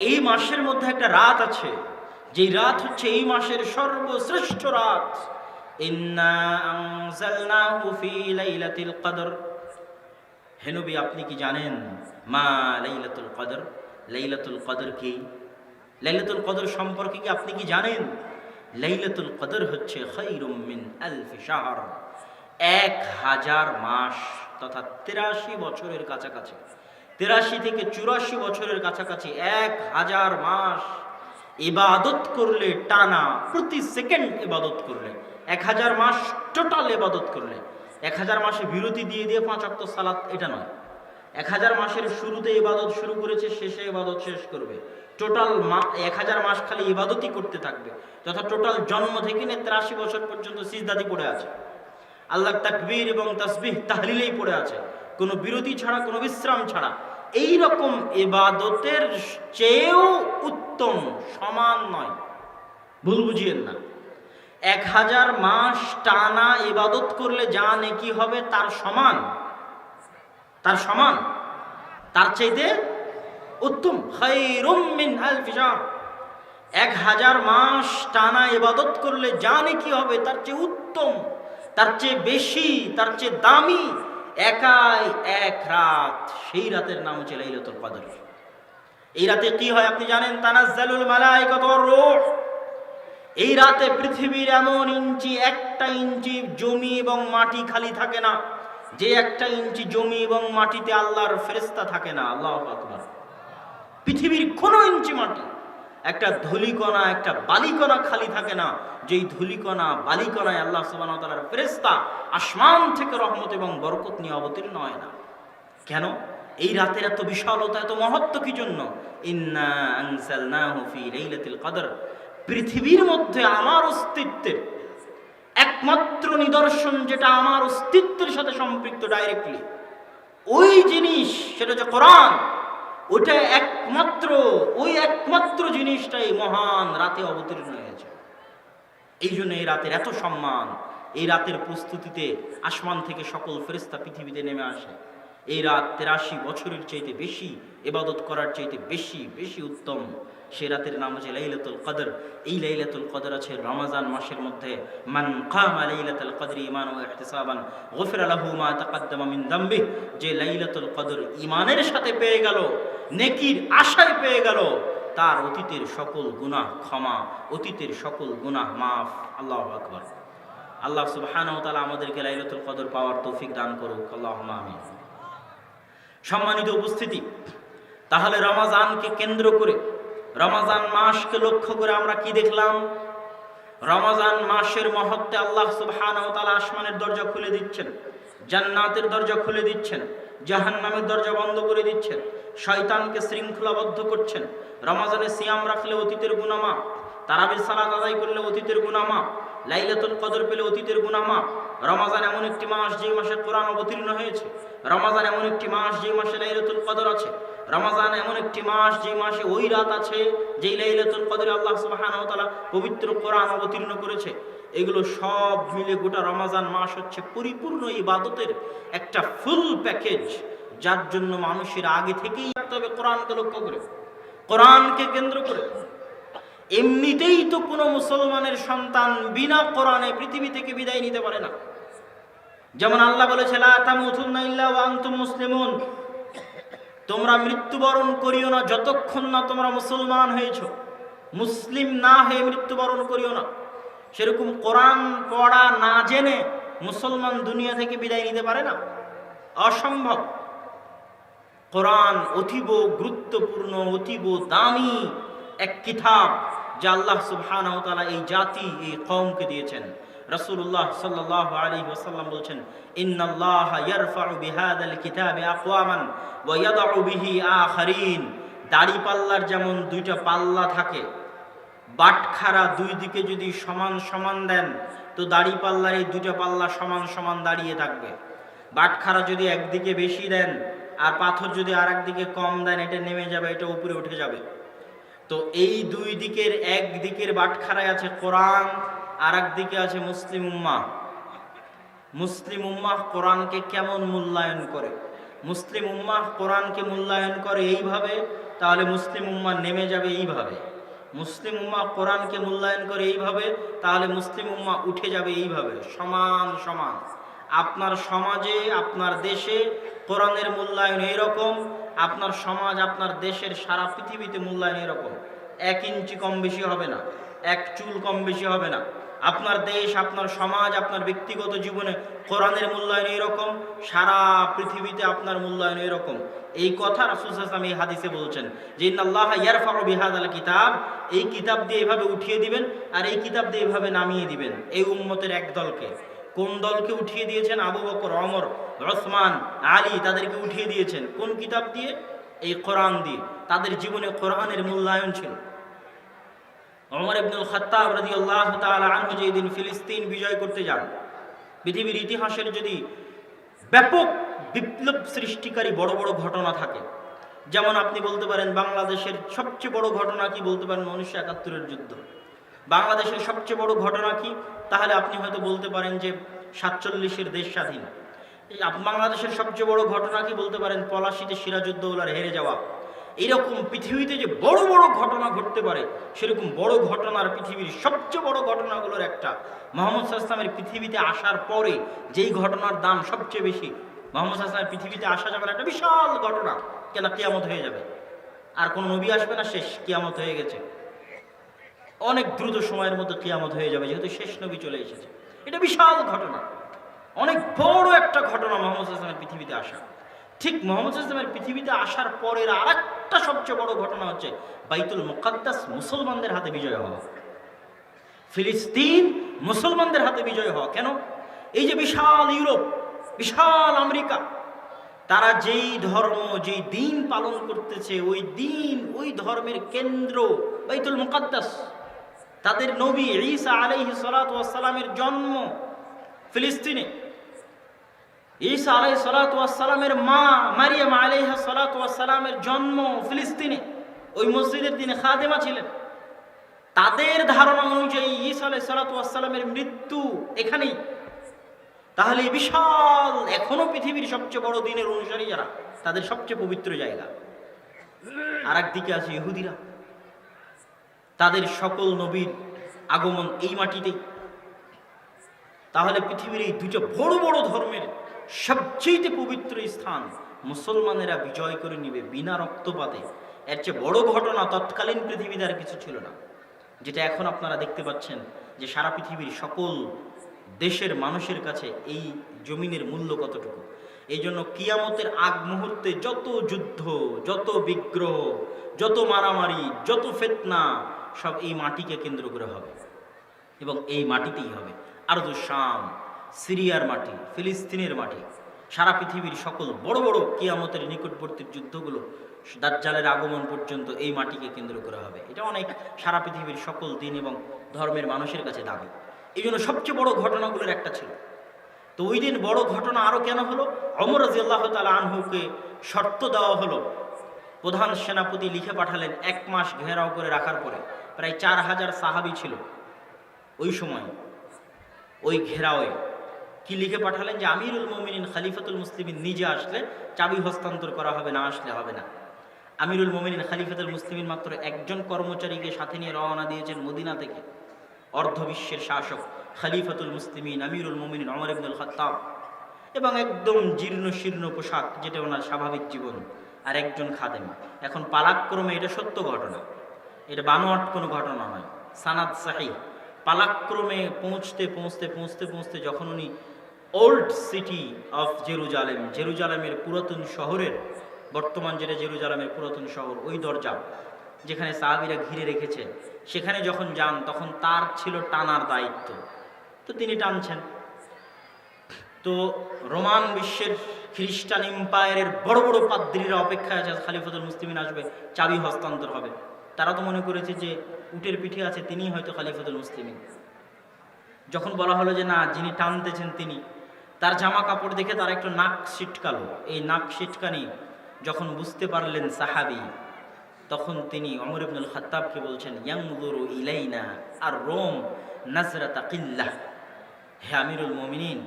এই মাসের মধ্যে একটা রাত আছে, যেই রাত হচ্ছে এই মাসের সর্বশ্রেষ্ঠ রাত। ইন্না আনজালনাহু ফি লাইলাতিল কদর। হে আপনি কি জানেন মা লাইলাতুল কদর? লাইলাতুল কদর কি? লাইলাতুল কদর সম্পর্কে কি আপনি কি জানেন? লাইলাতুল কদর হচ্ছে মিন আলফি শাহর। এক হাজার মাস তথা তেরাশি বছরের কাছাকাছি। তেরাশি থেকে চুরাশি বছরের কাছাকাছি এক হাজার মাস ইবাদত করলে টানা প্রতি সেকেন্ড ইবাদত করলে, এক হাজার মাস টোটাল ইবাদত করলে, এক হাজার মাসে বিরতি দিয়ে দিয়ে পাঁচ অক্ট সালাত এটা নয়। এক হাজার মাসের শুরুতে ইবাদত শুরু করেছে, শেষে ইবাদত শেষ করবে। টোটাল এক হাজার মাস খালি ইবাদতই করতে থাকবে, তথা টোটাল জন্ম থেকে নিয়ে তেরাশি বছর পর্যন্ত সিজদাদি পড়ে আছে। আল্লাহ তাকবীর এবং তাসবিহ তাহলিলেই পড়ে আছে। কোনো বিরতি ছাড়া, কোনো বিশ্রাম ছাড়া এই রকম এবাদতের চেয়েও উত্তম, সমান নয়। ভুল বুঝিয়েন না। এক হাজার মাস টানা ইবাদত করলে যা নেকি হবে তার সমান। তার সমান। তার চাইতে উত্তম। এক হাজার মাস টানা ইবাদত করলে যা নেকি হবে তার চেয়ে উত্তম, তার চেয়ে বেশি, তার চেয়ে দামি একাই এক রাত সেই রাতের নাম হচ্ছে লাইলাতুল কদর। এই রাতে কি হয় আপনি জানেন? তানাজ্জালুল মালাইকাতু ওয়ার রূহ। এই রাতে পৃথিবীর এমন ইঞ্চি, একটা ইঞ্চি জমি এবং মাটি খালি থাকে না, যে একটা ইঞ্চি জমি এবং মাটিতে আল্লাহর ফেরেস্তা থাকে না। আল্লাহ আকবার। পৃথিবীর কোনো ইঞ্চি মাটি একটা ধুলিকণা, একটা বালিকণা খালি থাকে না, যেই ধুলিকণা, বালিকণায় আল্লাহ সুবাহ তালার ফেরেস্তা আসমান থেকে রহমত এবং বরকত নিয়ে অবতীর্ণ হয় না। কেন? এই রাতের এত বিশালতা, এত মহত্ব কি জন্য? পৃথিবীর মধ্যে আমার অস্তিত্বের একমাত্র নিদর্শন যেটা আমার অস্তিত্বের সাথে সম্পৃক্ত ডাইরেক্টলি ওই জিনিস, সেটা হচ্ছে কোরআন। ওটা একমাত্র, ওই একমাত্র জিনিসটাই মহান রাতে অবতীর্ণ হয়েছে। এই জন্য এই রাতের এত সম্মান, এই রাতের প্রস্তুতিতে আসমান থেকে সকল ফেরেস্তা পৃথিবীতে নেমে আসে। এই রাত তেরাশি বছরের চাইতে বেশি এবাদত করার চাইতে বেশি বেশি উত্তম। সে রাতের নাম হচ্ছে লাইলাতুল কদর। এই লাইলাতুল কদর আছে রমাজান মাসের মধ্যে। মান কামা লাইলাতুল কদর ঈমান ওয়া ইহতিসাবান গফিরা লাহু মা তাকাদ্দামা মিন যে লাইলাতুল কদর ইমানের সাথে পেয়ে গেল নেকির আশায় পেয়ে গেল। তার অতীতের সকল গুনাহ ক্ষমা, অতীতের সকল গুনাহ মাফ। আল্লাহ আকবর। আল্লাহ সুবহানাহু ওয়া তাআলা আমাদেরকে লাইলাতুল কদর পাওয়ার তৌফিক দান করুক। আল্লাহুম্মা আমিন। সম্মানিত উপস্থিতি, তাহলে রমাজানকে কেন্দ্র করে, রমাজান মাসকে লক্ষ্য করে আমরা কি দেখলাম? রমাজান মাসের মহত্বে আল্লাহ সুবহানাহু ওয়া তাআলা আসমানের দরজা খুলে দিচ্ছেন, জান্নাতের দরজা খুলে দিচ্ছেন। জাহান্নামের দরজা বন্ধ করে দিচ্ছেন। শয়তানকে শৃঙ্খলাবদ্ধ করছেন। রমাজানে সিয়াম রাখলে অতীতের গুনামা তারাবির সালাত আদায় করলে অতীতের গুনামা লাইলাতুল কদর পেলে অতীতের গুনামা রমাজান এমন একটি মাস যে মাসে কোরআন অবতীর্ণ হয়েছে। রমাজান এমন একটি মাস যে মাসে লাইলাতুল কদর আছে। রমাজান এমন একটি মাস, যে মাসে ওই রাত আছে যেই লাইলাতুল কদরে আল্লাহ সুবহানাহু ওয়া তাআলা পবিত্র কোরআন অবতীর্ণ করেছে। এগুলো সব মিলে গোটা রমাজান মাস হচ্ছে পরিপূর্ণ ইবাদতের একটা ফুল প্যাকেজ, যার জন্য মানুষের আগে থেকেই রাখতে হবে কোরআনকে লক্ষ্য করে, কোরআনকে কেন্দ্র করে। এমনিতেই তো কোনো মুসলমানের সন্তান বিনা কোরআনে পৃথিবী থেকে বিদায় নিতে পারে না। যেমন আল্লাহ বলেছে, লা তামুতুন্না ইল্লা ওয়া আনতুম মুসলিমুন। তোমরা মৃত্যুবরণ করিও না যতক্ষণ না তোমরা মুসলমান হয়েছ। মুসলিম না হয়ে মৃত্যুবরণ করিও না। সেরকম কোরআন পড়া না জেনে মুসলমান দুনিয়া থেকে বিদায় নিতে পারে না। অসম্ভব। কোরআন অতীব গুরুত্বপূর্ণ, অতীব দামি এক কিতাব যা আল্লাহ সুবহানাহু তাআলা এই জাতি, এই কওমকে দিয়েছেন। রাসূলুল্লাহ সাল্লাল্লাহু আলাইহি ওয়াসাল্লাম বলছেন, ইন্নাল্লাহা ইয়ারফাউ বিহাদাল কিতাবি আকওয়ামান ওয়া ইয়াদউ বিহি আখারিন। দাড়ি পাল্লার যেমন দুইটা পাল্লা থাকে, বাটখারা দুই দিকে যদি সমান সমান দেন, তো দাড়ি পাল্লার এই দুইটা পাল্লা সমান সমান দাঁড়িয়ে থাকবে। বাটখারা যদি একদিকে বেশি দেন আর পাথর যদি আর একদিকে কম দেন, এটা নেমে যাবে, এটা উপরে উঠে যাবে। তো এই দুই দিকের এক দিকের বাটখারায় আছে কোরআন আর দিকে আছে মুসলিম উম্মাহ। মুসলিম উম্মাহ কোরআনকে কেমন মূল্যায়ন করে? মুসলিম উম্মাহ কোরআনকে মূল্যায়ন করে এইভাবে, তাহলে মুসলিম উম্মা নেমে যাবে এইভাবে। মুসলিম উম্মা কোরআনকে মূল্যায়ন করে এইভাবে, তাহলে মুসলিম উম্মা উঠে যাবে এইভাবে, সমান সমান। আপনার সমাজে, আপনার দেশে কোরআনের মূল্যায়ন এরকম, আপনার সমাজ, আপনার দেশের সারা পৃথিবীতে মূল্যায়ন এরকম। এক ইঞ্চি কম বেশি হবে না, এক চুল কম বেশি হবে না। আপনার দেশ, আপনার সমাজ, আপনার ব্যক্তিগত জীবনে কোরআনের মূল্যায়ন এরকম, সারা পৃথিবীতে আপনার মূল্যায়ন এরকম। এই কথা রাসুল হাসলাম এই হাদিসে বলছেন যে আল্লাহ ইয়ারফাউ বিহাদ আল কিতাব। এই কিতাব দিয়ে এভাবে উঠিয়ে দিবেন আর এই কিতাব দিয়ে এভাবে নামিয়ে দিবেন এই উম্মতের এক দলকে। কোন দলকে উঠিয়ে দিয়েছেন? আবু বকর অমর রসমান আলী তাদেরকে উঠিয়ে দিয়েছেন। কোন কিতাব দিয়ে? এই কোরআন দিয়ে। তাদের জীবনে কোরআনের মূল্যায়ন ছিল। অমর ইবনুল খাত্তাব রাদিয়াল্লাহু তাআলা আনহু যেদিন ফিলিস্তিন বিজয় করতে যান, পৃথিবীর ইতিহাসের যদি ব্যাপক বিপ্লব সৃষ্টিকারী বড় বড় ঘটনা থাকে, যেমন আপনি বলতে পারেন বাংলাদেশের সবচেয়ে বড় ঘটনা কি বলতে পারেন উনিশশো একাত্তরের যুদ্ধ। বাংলাদেশের সবচেয়ে বড় ঘটনা কি? তাহলে আপনি হয়তো বলতে পারেন যে সাতচল্লিশের দেশ স্বাধীন। বাংলাদেশের সবচেয়ে বড় ঘটনা কি বলতে পারেন? পলাশিতে সিরাজউদ্দৌলার হেরে যাওয়া। এরকম পৃথিবীতে যে বড় বড় ঘটনা ঘটতে পারে, সেরকম বড় ঘটনার পৃথিবীর সবচেয়ে বড় ঘটনাগুলোর একটা। মোহাম্মদ সাল্লামের পৃথিবীতে আসার পরে যেই ঘটনার দাম সবচেয়ে বেশি, মোহাম্মদ সাল্লামের পৃথিবীতে আসা যাবে একটা বিশাল ঘটনা, কেন কিয়ামত হয়ে যাবে। আর কোনো নবী আসবে না, শেষ, কিয়ামত হয়ে গেছে। অনেক দ্রুত সময়ের মধ্যে কিয়ামত হয়ে যাবে, যেহেতু শেষ নবী চলে এসেছে। এটা বিশাল ঘটনা। অনেক বড় একটা ঘটনা মোহাম্মদ ইসলামের পৃথিবীতে আসা। ঠিক মোহাম্মদ ইসলামের পৃথিবীতে আসার পরের আর একটা সবচেয়ে বড় ঘটনা হচ্ছে বাইতুল মুকাদ্দাস মুসলমানদের হাতে বিজয় হওয়া। ফিলিস্তিন মুসলমানদের হাতে বিজয় হওয়া। কেন? এই যে বিশাল ইউরোপ, বিশাল আমেরিকা, তারা যেই ধর্ম, যেই দিন পালন করতেছে, ওই দিন, ওই ধর্মের কেন্দ্র বাইতুল মুকাদ্দাস। তাদের নবী ঈসা আলাইহি সালামের জন্ম ফিলিস্তিনে। ঈসা আলাই সালামের মা মারিয়াম আলাইহা সালামের জন্ম ফিলিস্তিনে। ওই মসজিদের দিনে খাদেমা ছিলেন। তাদের ধারণা অনুযায়ী ঈসা আলাই সালামের মৃত্যু এখানেই। তাহলে বিশাল, এখনও পৃথিবীর সবচেয়ে বড় দিনের অনুসারী যারা, তাদের সবচেয়ে পবিত্র জায়গা। আর একদিকে আছে ইহুদিরা। তাদের সকল নবীর আগমন এই মাটিতেই। তাহলে পৃথিবীর এই দুটো বড় বড় ধর্মের সবচেয়ে পবিত্র স্থান, মুসলমানেরা বিজয় করে নিবে বিনা রক্তপাতে। এর চেয়ে বড় ঘটনা তৎকালীন পৃথিবীতে আর কিছু ছিল না। যেটা এখন আপনারা দেখতে পাচ্ছেন যে সারা পৃথিবীর সকল দেশের মানুষের কাছে এই জমিনের মূল্য কতটুকু। এই জন্য কিয়ামতের আগ মুহূর্তে যত যুদ্ধ, যত বিগ্রহ, যত মারামারি, যত ফেতনা, সব এই মাটিকে কেন্দ্র করে হবে। এবং এই মাটিতেই হবে। আরদু শাম সিরিয়ার মাটি, ফিলিস্তিনের মাটি, সারা পৃথিবীর সকল বড় বড় কিয়ামতের নিকটবর্তী যুদ্ধগুলো দাজ্জালের আগমন পর্যন্ত এই মাটিকে কেন্দ্র করা হবে। এটা অনেক সারা পৃথিবীর সকল দিন এবং ধর্মের মানুষের কাছে দাবি। এই জন্য সবচেয়ে বড় ঘটনাগুলোর একটা ছিল। তো ওই দিন বড় ঘটনা আরও কেন হলো? অমর রাজিয়াল্লাহ তালা আনহুকে শর্ত দেওয়া হলো। প্রধান সেনাপতি লিখে পাঠালেন এক মাস ঘেরাও করে রাখার পরে। প্রায় চার হাজার সাহাবি ছিল। ওই সময়, ওই ঘেরাওয়ে কি লিখে পাঠালেন যে আমিরুল মোমিনিন খালিফাতুল মুসলিমিন নিজে আসলে চাবি হস্তান্তর করা হবে না, আসলে হবে না। আমিরুল মোমিনিন খালিফাতুল মুসলিমিন মাত্র একজন কর্মচারীকে সাথে নিয়ে রওনা দিয়েছেন মদিনা থেকে। অর্ধবিশ্বের শাসক খালিফাতুল মুসলিমিন আমিরুল মোমিনিন অমর ইবনুল খাত্তাব। এবং একদম জীর্ণ শীর্ণ পোশাক, যেটা ওনার স্বাভাবিক জীবন। আর একজন খাদেম। এখন পালাক্রমে এটা সত্য ঘটনা। এটা বানোয়াট কোনো ঘটনা নয়। সানাদ সাহি। পালাক্রমে পৌঁছতে পৌঁছতে পৌঁছতে পৌঁছতে যখন উনি ওল্ড সিটি অফ জেরুজালেম। জেরুজালেমের পুরাতন শহরের, বর্তমান যেটা জেরুজালেমের পুরাতন শহর, ওই দরজা যেখানে সাহাবিরা ঘিরে রেখেছে, সেখানে যখন যান তখন তার ছিল টানার দায়িত্ব। তো তিনি টানছেন। তো রোমান বিশ্বের খ্রিস্টান এম্পায়ারের বড় বড় পাদ্রীরা অপেক্ষায় আছে, খালিফাতুল মুসলিমিন আসবে, চাবি হস্তান্তর হবে। তারা তো মনে করেছে যে উটের পিঠে আছে, তিনিই হয়তো খালিফাতুল মুসলিমিন। যখন বলা হলো যে না, যিনি টানতেছেন তিনি তার জামা কাপড় দেখে তার একটু নাক ছিটকালো। এই নাক ছিটকানি যখন বুঝতে পারলেন সাহাবি, তখন তিনি অমর ইবনুল খাত্তাবকে বলছেন ইয়াংদুরু ইলাইনা আর রোম নাজরাতা কিল্লাহ হে আমিরুল মমিনিন,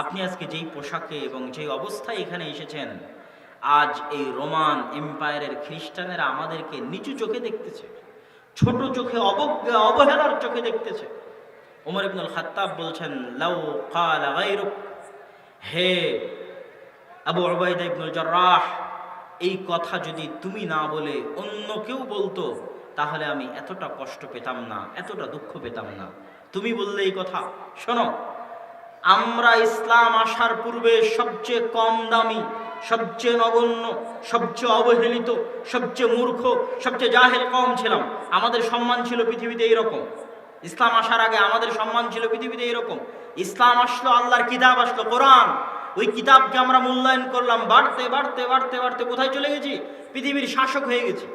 আপনি আজকে যেই পোশাকে এবং যেই অবস্থায় এখানে এসেছেন, আজ এই রোমান এম্পায়ারের খ্রিস্টানেরা আমাদেরকে নিচু চোখে দেখতেছে, ছোট চোখে অবজ্ঞা, অবহেলার চোখে দেখতেছে। ওমর ইবনুল খাত্তাব বলছেন, লাউ কাল গায়রুক হে আবু উবাইদা ইবনুল জাররাহ এই কথা যদি তুমি না বলে অন্য কেউ বলতো, তাহলে আমি এতটা কষ্ট পেতাম না, এতটা দুঃখ পেতাম না। তুমি বললে এই কথা, শোনো, আমরা ইসলাম আসার পূর্বে সবচেয়ে কম দামি, সবচেয়ে নগণ্য, সবচেয়ে অবহেলিত, সবচেয়ে মূর্খ, সবচেয়ে জাহেল কম ছিলাম। আমাদের সম্মান ছিল পৃথিবীতে এইরকম। ইসলাম আসার আগে আমাদের সম্মান ছিল পৃথিবীতে এরকম। ইসলাম আসলো, আল্লাহর কিতাব আসলো, কোরআন। ওই কিতাবকে আমরা মূল্যায়ন করলাম, বাড়তে বাড়তে বাড়তে বাড়তে কোথায় চলে গেছি? পৃথিবীর শাসক হয়ে গেছি।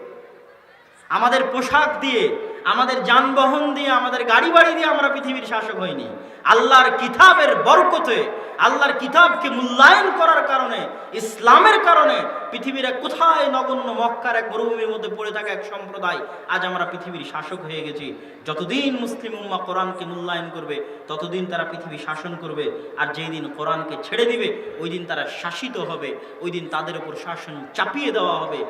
আমাদের পোশাক দিয়ে আমাদের যানবাহন দিয়ে, আমাদের গাড়ি বাড়ি দিয়ে আমরা পৃথিবীর শাসক হইনি। আল্লাহর কিতাবের বরকতে, আল্লাহর কিতাবকে মূল্যায়ন করার কারণে, ইসলামের কারণে পৃথিবীর এক কোথায় নগণ্য মক্কার এক মরুভূমির মধ্যে পড়ে থাকা এক সম্প্রদায় আজ আমরা পৃথিবীর শাসক হয়ে গেছি। যতদিন মুসলিম উম্মা কোরআনকে মূল্যায়ন করবে, ততদিন তারা পৃথিবী শাসন করবে, আর যেই দিন কোরআনকে ছেড়ে দিবে, ওই দিন তারা শাসিত হবে, ওই দিন তাদের উপর শাসন চাপিয়ে দেওয়া হবে।